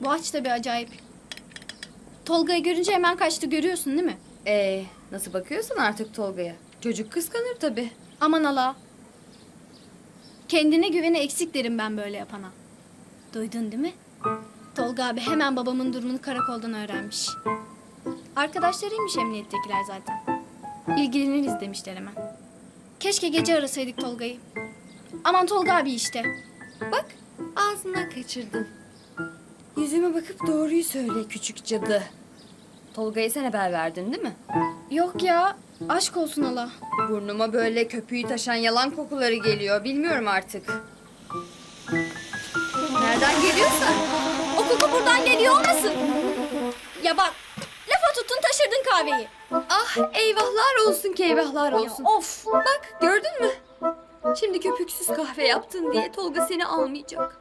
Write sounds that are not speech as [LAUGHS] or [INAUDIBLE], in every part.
Bu aç da bir acayip. Tolga'yı görünce hemen kaçtı görüyorsun değil mi? Ee, nasıl bakıyorsun artık Tolga'ya? Çocuk kıskanır tabii. Aman Allah. Kendine güveni eksik derim ben böyle yapana. Duydun değil mi? Tolga abi hemen babamın durumunu karakoldan öğrenmiş. Arkadaşlarıymış emniyettekiler zaten. İlgileniriz demişler hemen. Keşke gece arasaydık Tolga'yı. Aman Tolga abi işte. Bak ağzından kaçırdın. Yüzüme bakıp doğruyu söyle küçük cadı. Tolga'ya sen haber verdin değil mi? Yok ya aşk olsun Allah. Burnuma böyle köpüğü taşan yalan kokuları geliyor. Bilmiyorum artık. Nereden geliyorsa. O koku buradan geliyor olmasın? Ya bak lafa tuttun taşırdın kahveyi. Ah eyvahlar olsun ki eyvahlar olsun. Of. Bak gördün mü? Şimdi köpüksüz kahve yaptın diye Tolga seni almayacak.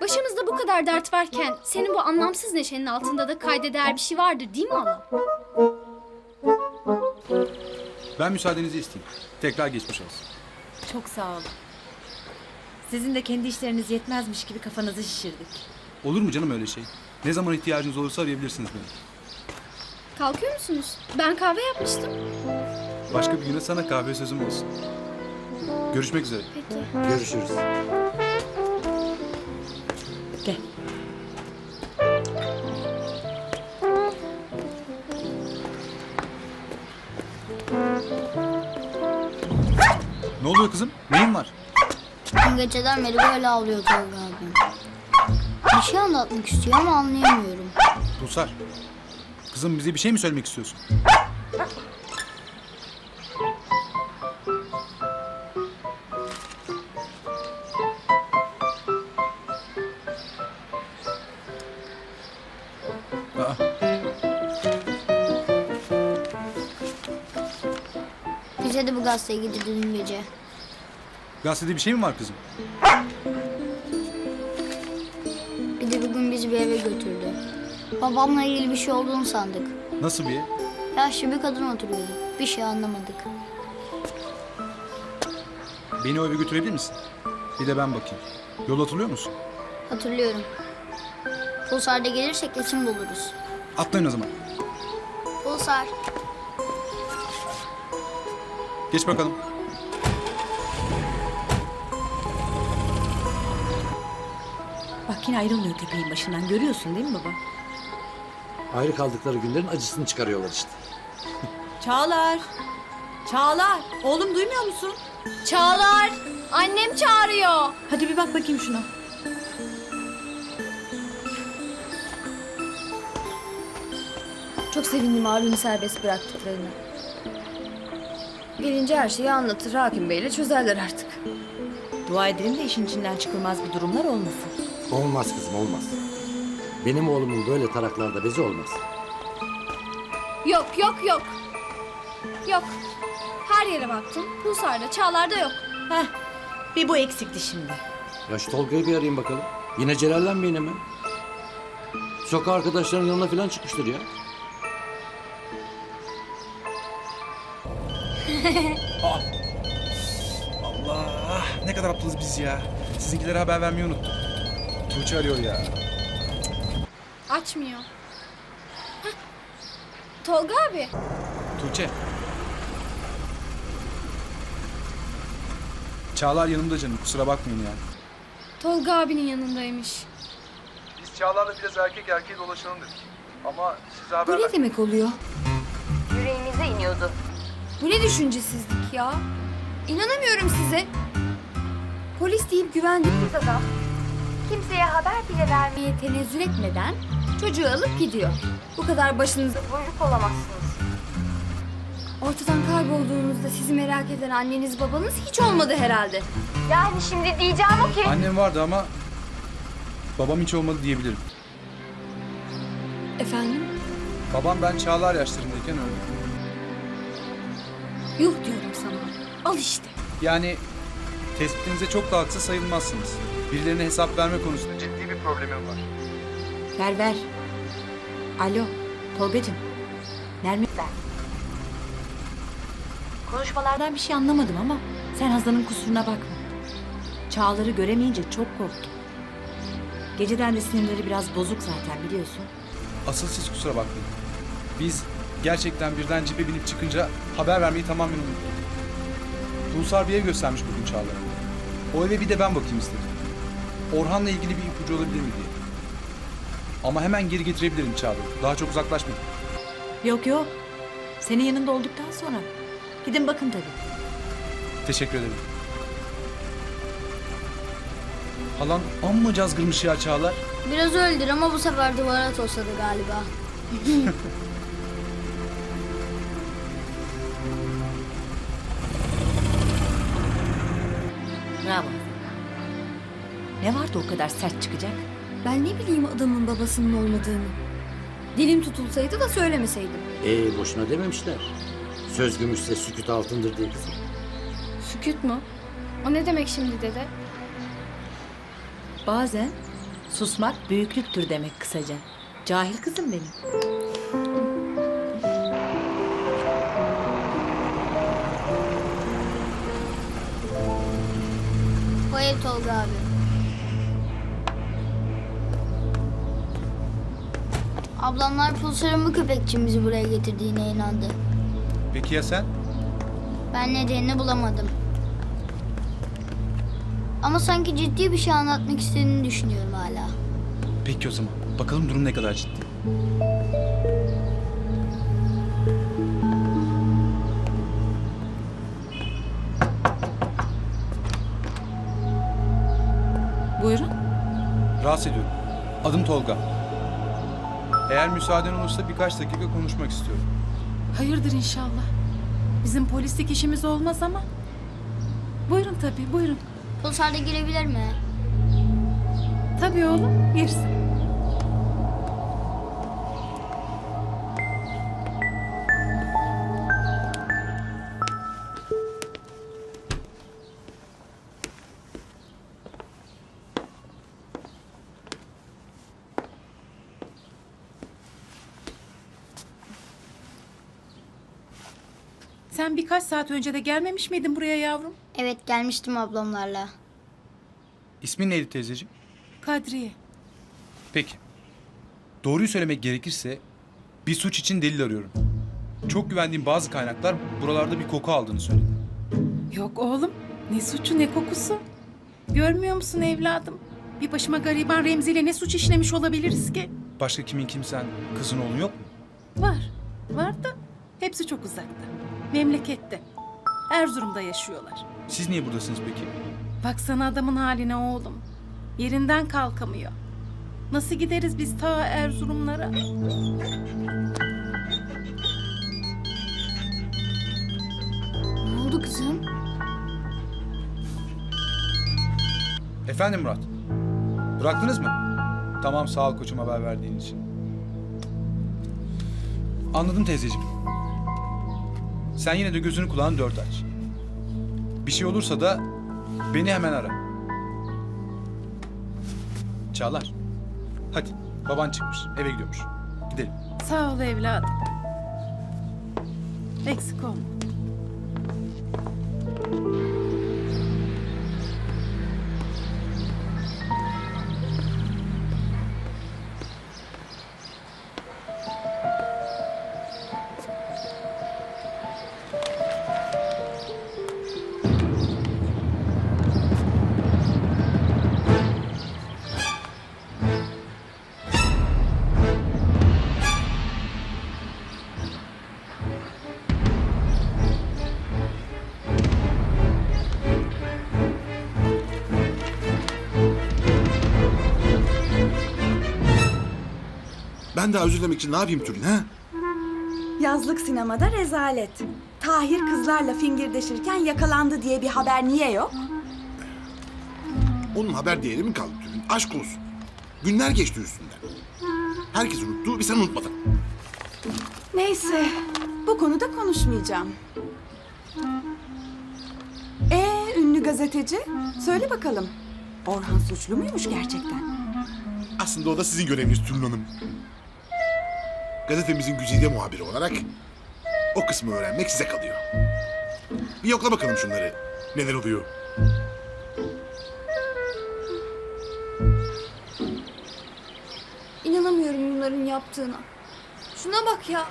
Başımızda bu kadar dert varken senin bu anlamsız neşenin altında da kayda değer bir şey vardır değil mi Allah? Ben müsaadenizi isteyeyim. Tekrar geçmiş olsun. Çok sağ olun. Sizin de kendi işleriniz yetmezmiş gibi kafanızı şişirdik. Olur mu canım öyle şey? Ne zaman ihtiyacınız olursa arayabilirsiniz beni. Kalkıyor musunuz? Ben kahve yapmıştım. Başka bir güne sana kahve sözüm olsun. Görüşmek üzere. Peki. Görüşürüz. Oluyor kızım? Neyin var? Dün geceden beri böyle ağlıyor Tolga abim. Bir şey anlatmak istiyor ama anlayamıyorum. Rusar. Kızım bize bir şey mi söylemek istiyorsun? Aa, Bize de bu gazeteye gidildi dün gece. Gazetede bir şey mi var kızım? Bir de bugün bizi bir eve götürdü. Babamla ilgili bir şey olduğunu sandık. Nasıl bir? Yaşlı bir kadın oturuyordu. Bir şey anlamadık. Beni o eve götürebilir misin? Bir de ben bakayım. Yol hatırlıyor musun? Hatırlıyorum. Pulsar'da gelirsek kesin buluruz. Atlayın o zaman. Pulsar. Geç bakalım. Bak yine ayrılmıyor köpeğin başından. Görüyorsun değil mi baba? Ayrı kaldıkları günlerin acısını çıkarıyorlar işte. Çağlar. Çağlar. Oğlum duymuyor musun? Çağlar! Annem çağırıyor. Hadi bir bak bakayım şuna. Çok sevindim abimi serbest bıraktıklarına. Gelince her şeyi anlatır Hakim Bey'le çözerler artık. Dua edelim de işin içinden çıkılmaz bir durumlar olmasın. Olmaz kızım olmaz. Benim oğlumun böyle taraklarda bezi olmaz. Yok yok yok. Yok. Her yere baktım. Pulsar'da, Çağlar'da yok. Heh. Bir bu eksikti şimdi. Ya şu Tolga'yı bir arayayım bakalım. Yine celallenmeyin hemen. Sokak arkadaşların yanına falan çıkmıştır ya. [LAUGHS] Allah ne kadar aptalız biz ya. Sizinkilere haber vermeyi unuttum. Tuğçe arıyor ya. Açmıyor. Hah. Tolga abi. Tuğçe. Çağlar yanımda canım kusura bakmayın ya. Tolga abinin yanındaymış. Biz Çağlar'la biraz erkek erkeğe dolaşalım dedik. Ama size haber Bu ne demek oluyor? Yüreğimize iniyordu. Bu ne düşüncesizlik ya? İnanamıyorum size. Polis deyip güvendiğimiz adam kimseye haber bile vermeye tenezzül etmeden çocuğu alıp gidiyor. Bu kadar başınıza buyruk olamazsınız. Ortadan kaybolduğunuzda sizi merak eden anneniz babanız hiç olmadı herhalde. Yani şimdi diyeceğim o ki... Annem vardı ama babam hiç olmadı diyebilirim. Efendim? Babam ben Çağlar yaşlarındayken öldü. Yuh diyorum sana. Al işte. Yani tespitinize çok da haksız sayılmazsınız. Birilerine hesap verme konusunda ciddi bir problemim var. Ver ver. Alo. Tolgacığım. Nermin ben. Konuşmalardan bir şey anlamadım ama sen Hazan'ın kusuruna bakma. Çağlar'ı göremeyince çok korktum. Geceden de sinirleri biraz bozuk zaten biliyorsun. Asıl siz kusura bakmayın. Biz gerçekten birden cipe binip çıkınca haber vermeyi tamamen unuttuk. Pulsar bir ev göstermiş bugün Çağlar'a. O eve bir de ben bakayım istedim. Orhan'la ilgili bir ipucu olabilir mi diye. Ama hemen geri getirebilirim Çağlar'ı. Daha çok uzaklaşmadım. Yok yok. Senin yanında olduktan sonra. Gidin bakın tabii. Teşekkür ederim. Halan amma cazgırmış ya Çağlar. Biraz öyledir ama bu sefer duvara tosladı galiba. [LAUGHS] Bravo. Ne vardı o kadar sert çıkacak? Ben ne bileyim adamın babasının olmadığını. Dilim tutulsaydı da söylemeseydim. Ee boşuna dememişler. Söz gümüşse süküt altındır diye kızım. Sükut mu? O ne demek şimdi dede? Bazen susmak büyüklüktür demek kısaca. Cahil kızım benim. Ev Tolga abi. Ablamlar Pulsar'ın bu köpek için bizi buraya getirdiğine inandı. Peki ya sen? Ben nedenini bulamadım. Ama sanki ciddi bir şey anlatmak istediğini düşünüyorum hala. Peki o zaman. Bakalım durum ne kadar ciddi. Rahatsız ediyorum. Adım Tolga. Eğer müsaaden olursa birkaç dakika konuşmak istiyorum. Hayırdır inşallah. Bizim polislik işimiz olmaz ama. Buyurun tabii buyurun. Pulsar da girebilir mi? Tabii oğlum girsin. Sen birkaç saat önce de gelmemiş miydin buraya yavrum? Evet gelmiştim ablamlarla. İsmin neydi teyzeciğim? Kadriye. Peki. Doğruyu söylemek gerekirse bir suç için delil arıyorum. Çok güvendiğim bazı kaynaklar buralarda bir koku aldığını söyledi. Yok oğlum. Ne suçu ne kokusu. Görmüyor musun evladım? Bir başıma gariban Remzi ile ne suç işlemiş olabiliriz ki? Başka kimin kimsen kızın oğlun yok mu? Var. Var da hepsi çok uzakta. Memlekette. Erzurum'da yaşıyorlar. Siz niye buradasınız peki? Baksana adamın haline oğlum. Yerinden kalkamıyor. Nasıl gideriz biz ta Erzurumlara? Ne oldu kızım? Efendim Murat. Bıraktınız mı? Tamam sağ ol koçum haber verdiğin için. Anladım teyzeciğim. Sen yine de gözünü kulağını dört aç. Bir şey olursa da beni hemen ara. Çağlar. Hadi baban çıkmış eve gidiyormuş. Gidelim. Sağ ol evladım. Eksik olma. Ben daha özür dilemek için ne yapayım Tülin ha? Yazlık sinemada rezalet. Tahir kızlarla fingirdeşirken yakalandı diye bir haber niye yok? Onun haber değeri mi kaldı Tülin? Aşk olsun. Günler geçti üstünden. Herkes unuttu, bir sen unutmadın. Neyse, bu konuda konuşmayacağım. Ee, ünlü gazeteci, söyle bakalım. Orhan suçlu muymuş gerçekten? Aslında o da sizin göreviniz Tülin Hanım. Gazetemizin güzide muhabiri olarak o kısmı öğrenmek size kalıyor. Bir yokla bakalım şunları. Neler oluyor? İnanamıyorum bunların yaptığına. Şuna bak ya.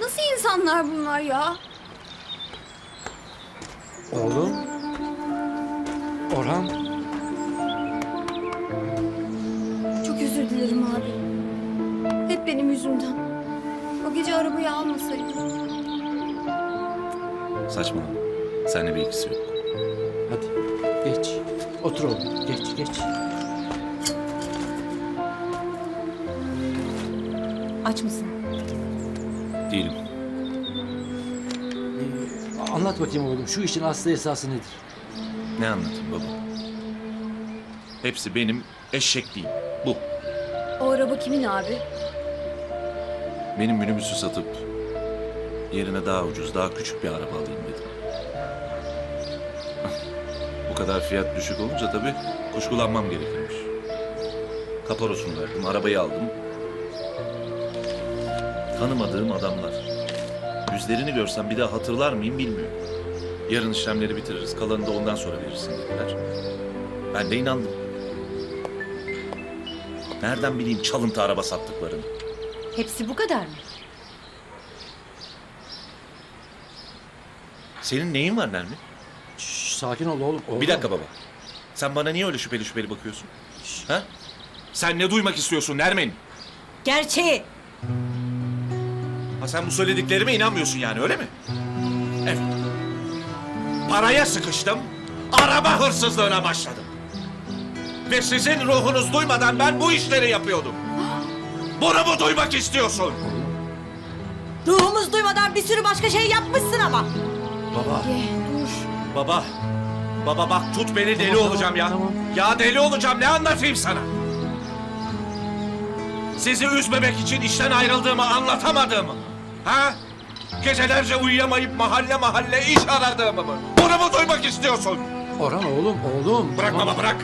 Nasıl insanlar bunlar ya? Oğlum. Orhan. Benim yüzümden. O gece arabayı almasaydım. Saçmalama. Seninle bir ilgisi yok. Hadi geç. Otur oğlum. Geç geç. Aç mısın? Değilim. Ee, anlat bakayım oğlum. Şu işin aslı esası nedir? Ne anlatayım baba? Hepsi benim eşekliğim. Bu. O araba kimin abi? Benim minibüsü satıp yerine daha ucuz, daha küçük bir araba alayım dedim. Bu kadar fiyat düşük olunca tabii kuşkulanmam gerekirmiş. Kaparosunu verdim, arabayı aldım. Tanımadığım adamlar. Yüzlerini görsem bir daha hatırlar mıyım bilmiyorum. Yarın işlemleri bitiririz, kalanını da ondan sonra verirsin dediler. Ben de inandım. Nereden bileyim çalıntı araba sattıklarını? Hepsi bu kadar mı? Senin neyin var Nermin? Şş, sakin ol oğlum. oğlum. Bir dakika baba. Sen bana niye öyle şüpheli şüpheli bakıyorsun? Ha? Sen ne duymak istiyorsun Nermin? Gerçeği. Ha sen bu söylediklerime inanmıyorsun yani öyle mi? Evet. Paraya sıkıştım. Araba hırsızlığına başladım. Ve sizin ruhunuz duymadan ben bu işleri yapıyordum. Bunu mu duymak istiyorsun? Ruhumuz duymadan bir sürü başka şey yapmışsın ama. Baba. Baba. Baba bak tut beni deli tamam, olacağım ya. tamam. Ya deli olacağım ne anlatayım sana? Sizi üzmemek için işten ayrıldığımı anlatamadığımı. Ha? Gecelerce uyuyamayıp mahalle mahalle iş aradığımı mı? Bunu mu duymak istiyorsun? Orhan oğlum oğlum. Bırak Tamam. baba bırak.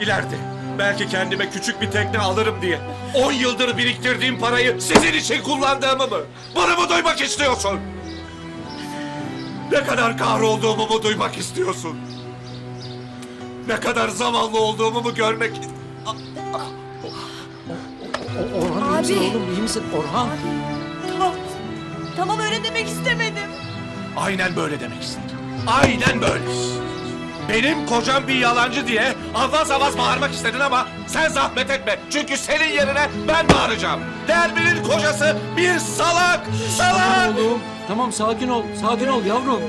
İleride belki kendime küçük bir tekne alırım diye. On yıldır biriktirdiğim parayı sizin için kullandığımı mı? Bunu mu duymak istiyorsun? Ne kadar kahrolduğumu mu duymak istiyorsun? Ne kadar zavallı olduğumu mu görmek... Orhan iyi misin oğlum? İyi misin? Orhan. Tamam. Tamam öyle demek istemedim. Aynen böyle demek istedim. Aynen böyle. Benim kocam bir yalancı diye avaz avaz bağırmak istedin ama sen zahmet etme. Çünkü senin yerine ben bağıracağım. Derbi'nin kocası bir salak, salak. Tamam oğlum. Tamam sakin ol. Sakin ol yavrum.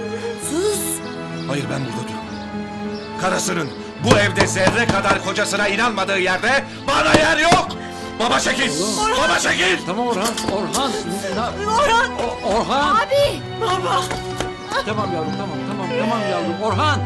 Hayır ben burada dururum. Karısının bu evde zerre kadar kocasına inanmadığı yerde bana yer yok. Baba çekil. Baba çekil. Tamam Orhan. Orhan. Na- Orhan. O- Orhan. Abi. Baba. Tamam yavrum tamam tamam yavrum. Orhan.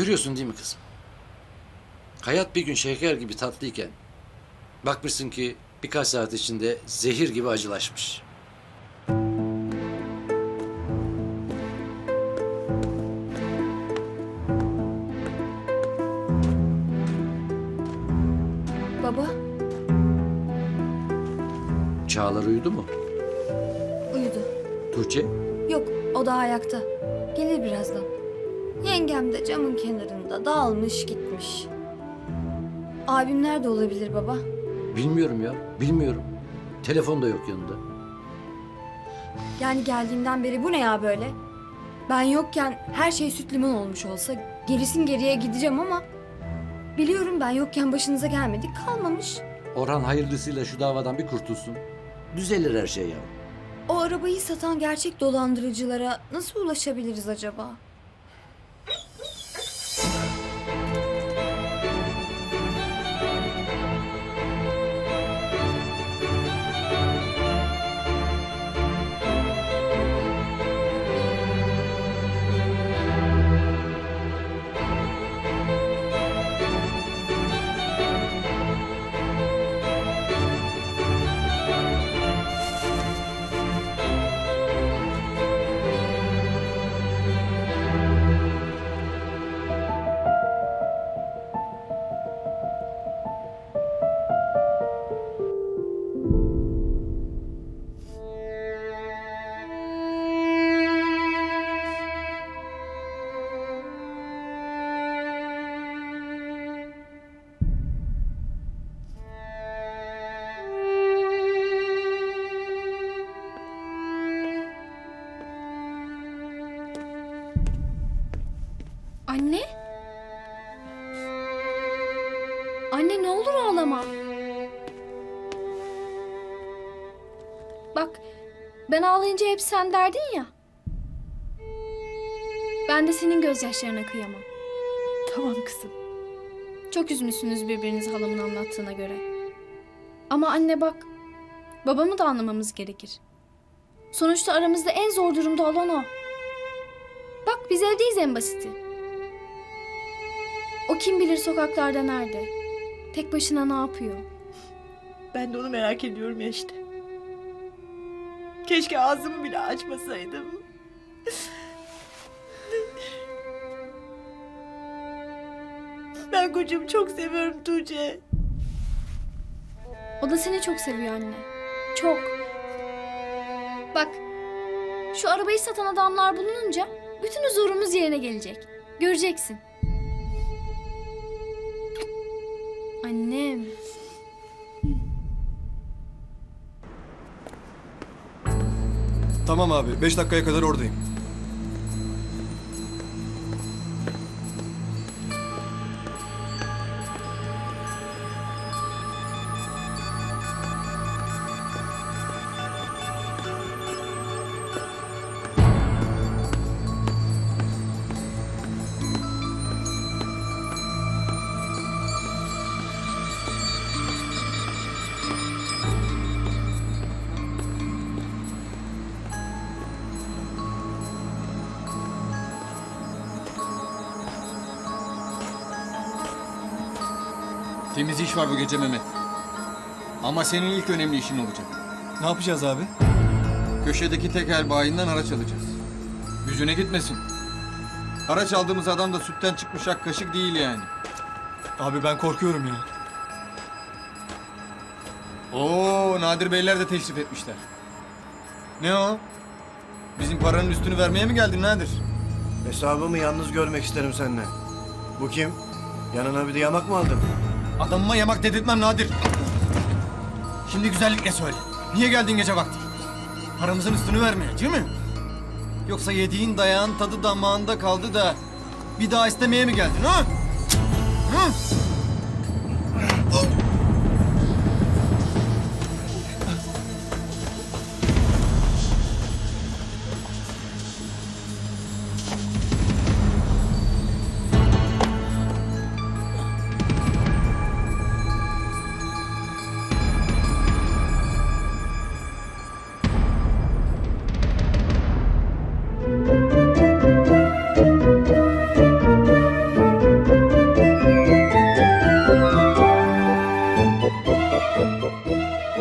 Görüyorsun değil mi kızım? Hayat bir gün şeker gibi tatlıyken bakmışsın ki birkaç saat içinde zehir gibi acılaşmış. Baba, Çağlar uyudu mu? uyudu. Tuğçe? Yok, o da ayakta. Gelir birazdan. Yengem de camın kenarında dağılmış gitmiş. Abim nerede olabilir baba? Bilmiyorum ya. Bilmiyorum. Telefon da yok yanında. Yani geldiğimden beri bu ne ya böyle? Ben yokken her şey süt limon olmuş olsa gerisin geriye gideceğim ama... Biliyorum ben yokken başınıza gelmedik kalmamış. Orhan hayırlısıyla şu davadan bir kurtulsun. Düzelir her şey ya. O arabayı satan gerçek dolandırıcılara nasıl ulaşabiliriz acaba? Ağlayınca hep sen derdin ya. Ben de senin gözyaşlarına kıyamam. Tamam kızım. Çok üzmüşsünüz birbirinizi halamın anlattığına göre. Ama anne bak, babamı da anlamamız gerekir. Sonuçta aramızda en zor durumda olan o. Bak biz evdeyiz en basiti. O kim bilir sokaklarda nerede? Tek başına ne yapıyor? Ben de onu merak ediyorum ya işte. Keşke ağzımı bile açmasaydım. Ben kocamı çok seviyorum Tuğçe. O da seni çok seviyor anne. Çok. Bak, şu arabayı satan adamlar bulununca bütün huzurumuz yerine gelecek. Göreceksin. Annem. Tamam abi. Beş dakikaya kadar oradayım. Temiz iş var bu gece Mehmet. Ama senin ilk önemli işin olacak. Ne yapacağız abi? Köşedeki tekel bayinden araç alacağız. Yüzüne gitmesin. Araç aldığımız adam da sütten çıkmış ak kaşık değil yani. Abi ben korkuyorum ya. Oo Nadir Beyler de teşrif etmişler. Ne o? Bizim paranın üstünü vermeye mi geldin Nadir? Hesabımı yalnız görmek isterim seninle. Bu kim? Yanına bir de yamak mı aldın? Adamıma yamak dedirtmem Nadir. Şimdi güzellikle söyle. Niye geldin gece vakti? Paramızın üstünü vermeye değil mi? Yoksa yediğin dayağın tadı damağında kaldı da bir daha istemeye mi geldin ha? Hı?